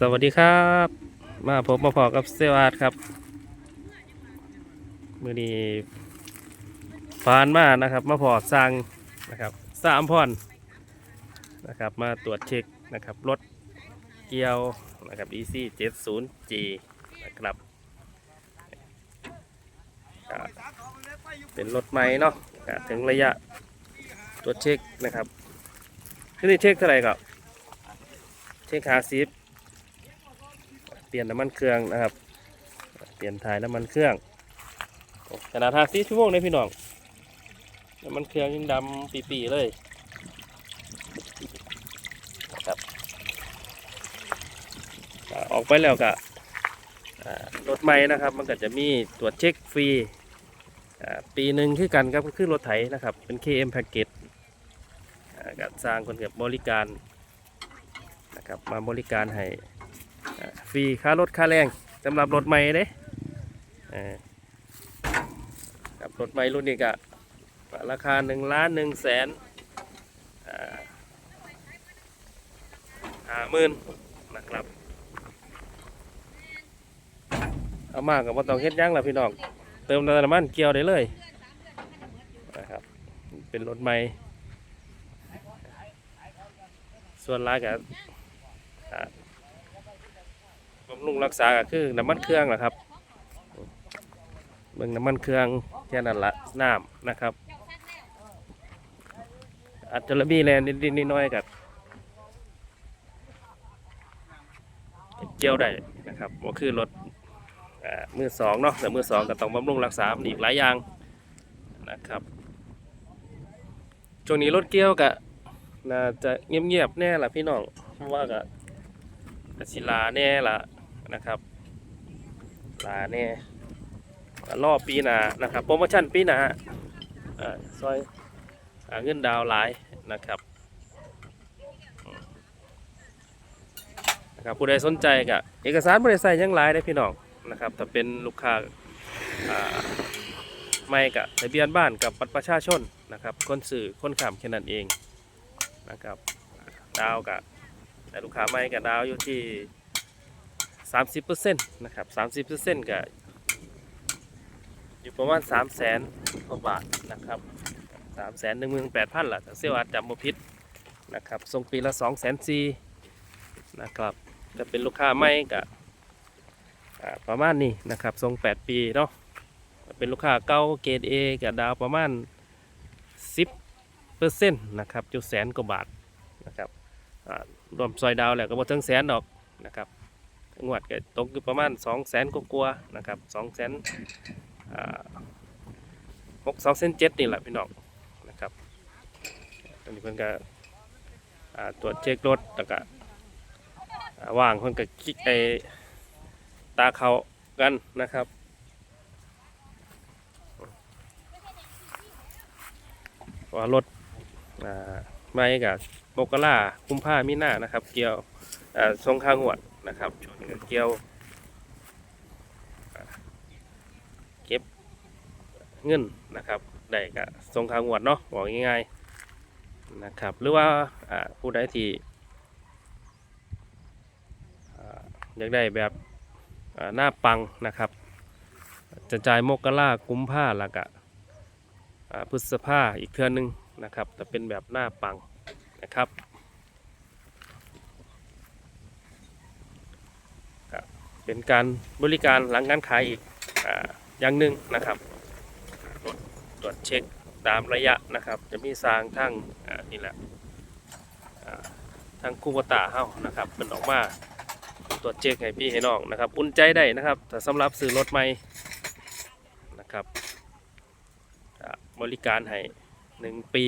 สวัสดีครับ มาพบมาพอกับเซวาดครับ มือนี้ฟานมานะครับ มาพอสร้างนะครับสามพอนนะครับ มาตรวจเช็คนะครับรถเกียวนะครับ EC 70G นะครับเป็นรถใหม่เนาะถึงระยะตรวจเช็คนะครับที่นี่เช็คเท่าไหร่ครับเช็คหาซิปเป ลี่ยนน้ำมันเครื่องนะครับ เปลี่ยนถ่ายน้ำมันเครื่องขนาดหาซิปชั่วโมงเลยพี่น้องน้ำมันเครื่องยังดำปีๆเลยครับออกไปแล้วก็รถใหม่นะครับ มันก็จะมีตรวจเช็คฟรีปีหนึ่งคือกันครับก็คือรถไถนะครับ เป็น KM Package อ่าก็สร้างคนกับบริการนะครับมาบริการให้ ฟรีค่ารถค่าแรงสำหรับรถใหม่เด้เออครับรถใหม่รุ่นนี้ก็ราคา1ล้าน1แสนห้าหมื่นนะครับเอามากกับว่าต้องเฮ็ดหยังละพี่น้อง เติมน้ำมันเกี่ยวได้เลยนะครับ เป็นรถใหม่ ส่วนรายกับ บำรุงรักษาก็คือน้ำมันเครื่องแหละครับเบิ่งน้ำมันเครื่องแค่นั้นละน้ำนะครับ อาจจะมีแรงนิดๆน้อยๆกับเกี่ยวได้นะครับก็คือรถมือสองเนาะแต่มือสองก็ต้องบำรุงรักษาอีกหลายอย่างนะครับช่วงนี้รถเกี่ยวกับน่าจะเงียบๆแน่ละพี่น้องเพราะว่ากับกสิลาแน่ละ นะครับลาแน่รอบปีหนานะครับโปรโมชั่นปีหนาซอยเงินดาวหลายนะครับนะครับผู้ใดสนใจกับเอกสารบริษัทยังหลายได้พี่น้องนะครับถ้าเป็นลูกค้าไม่กับทะเบียนบ้านกับบัตรประชาชนนะครับคนสื่อคนขำแค่นั้นเองนะครับดาวกับแต่ลูกค้าใหม่กับดาวอยู่ที่ 30%นะครับ30%ก็อยู่ประมาณ3 0 0แสนกว่าบาทนะครับ3 1 8 0 0 0ล่ะถ้าเซลล์อาจจำบ่ผิดนะครับส่งปีละ2 0 0 0 0 4นะครับจะเป็นลูกค้าใหม่ก็อ่าประมาณนี้นะครับส่ง8 ปีเนาะเป็นลูกค้าเก่าเกรด A กับดาวประมาณ 10%นะครับจุดแสนกว่าบาทนะครับรวมซอยดาวแล้วก็บ่ถึงแสนดอกนะครับ งวดก็ตกอยู่ประมาณ2 0 0แสนกว่าๆนะครับ2แสนหกสองเส้นเจ็ดนี่แหละพี่น้องนะครับตอนนี้เพิ่นก็ตรวจเช็ครถแล้วก็ว่างเพิ่นก็คลิกไอตาเขากันนะครับว่ารถไม่กับมกราคุมผ้ามีหน้านะครับ เกี่ยวทรงข้างหวด นะครับช่วงนี้ก็เกี่ยวเก็บเงินนะครับได้ก็ทรงขางหวดเนาะบอกง่ายๆนะครับ หรือว่าผู้ใดที่อยากได้แบบหน้าปังนะครับ จะจ่ายมกรากุมผ้าล้วก็อ่าพฤษภาอีกเทือนหนึงนะครับแต่เป็นแบบหน้าปังนะครับครับ เป็นการบริการหลังการขายอีกออย่างหนึ่งนะครับ ตรวจตรวจเช็คตามระยะนะครับ จะมีสร้างทั้งนี่แหละทั้งคูโบตาเฮ้านะครับเป็นออกมาตรวจเช็คให้พี่ให้น้องนะครับอุ่นใจได้นะครับแต่สำหรับซื้อรถใหม่นะครับบริการให้หนึ่งปี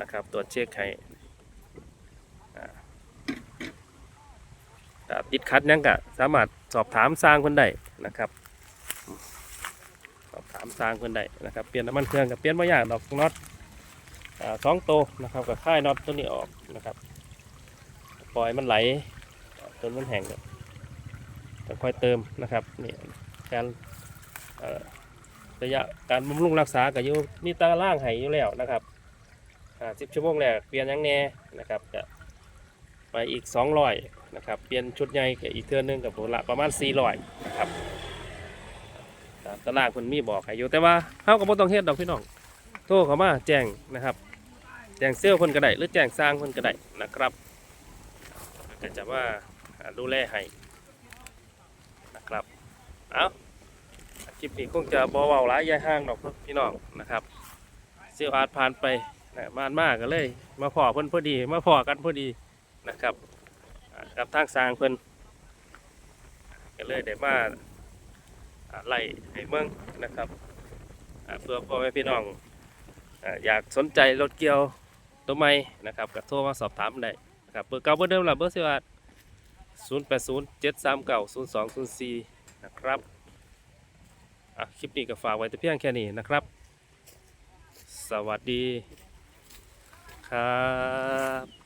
นะครับตรวจเช็คให้อ่าถ้า ติดขัดยังก็สามารถสอบถามสร้างคนได้นะครับ สอบถามสร้างคนได้นะครับเปลี่ยนน้ำมันเครื่องกับเปลี่ยนไม่ยากดอกน็อตอสองโตนะครับกับค่ายน็อตตัวนี้ออกนะครับปล่อยมันไหลจนมันแห้งก็จะค่อยเติมนะครับนี่การระยะการบำรุงรักษาก็อยู่มีตารางให้อยู่แล้วนะครับสิบชั่วโมงแรกเปลี่ยนยังแน่นะครับจะ ไปอีก 200นะครับเปลี่ยนชุดใหญ่กับอีกเทื่อนึงกับผมละประมาณ 400นะครับตามตารางคนมีบอกให้อยู่แต่ว่าเฮาก็บ่ต้องเฮ็ดดอกพี่น้องโทรเขามาแจ้งนะครับแจ้งเซลล์เพิ่นก็ได้หรือแจ้งสร้างเพิ่นก็ได้นะครับก็จะมาดูแลให้นะครับเอาคลิปนี้คงจะบ่เว้าหลายยายห่างดอกพี่น้องนะครับเซลล์อาจผ่านไปนะมานมากก็เลย มาพอเพิ่นพอดี มาพอกันพอดี นะครับกับทางสร้างเพิ่นก็เลยได้มาไล่ให้เมืองนะครับเพื่อพ่อแม่พี่น้องอยากสนใจรถเกี่ยวตัวใหม่นะครับก็โทรมาสอบถามได้นะครับเบอร์เก่าเบอร์เดิมล่ะเบอร์สิว่า0 8 0 7 3 9 0 2 0 4 นะครับคลิปนี้ก็ฝากไว้แต่เพียงแค่นี้นะครับ สวัสดีครับ